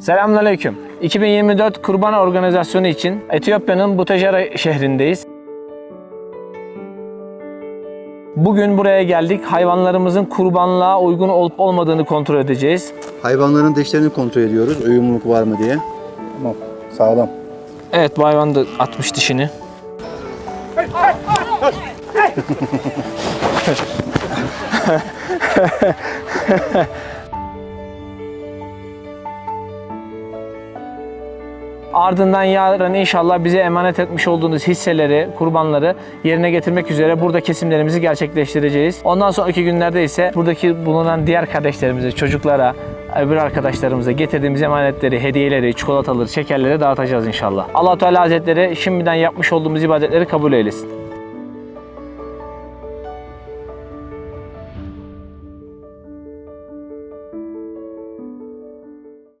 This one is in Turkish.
Selamünaleyküm. 2024 Kurban Organizasyonu için Etiyopya'nın Butejara şehrindeyiz. Bugün buraya geldik. Hayvanlarımızın kurbanlığa uygun olup olmadığını kontrol edeceğiz. Hayvanların dişlerini kontrol ediyoruz. Uyumluluk var mı diye. Tamam. Sağlam. Evet bu hayvan da atmış dişini. Ardından yarın inşallah bize emanet etmiş olduğunuz hisseleri, kurbanları yerine getirmek üzere burada kesimlerimizi gerçekleştireceğiz. Ondan sonraki günlerde ise buradaki bulunan diğer kardeşlerimize, çocuklara, öbür arkadaşlarımıza getirdiğimiz emanetleri, hediyeleri, çikolataları, şekerleri dağıtacağız inşallah. allah Teala Hazretleri şimdiden yapmış olduğumuz ibadetleri kabul eylesin.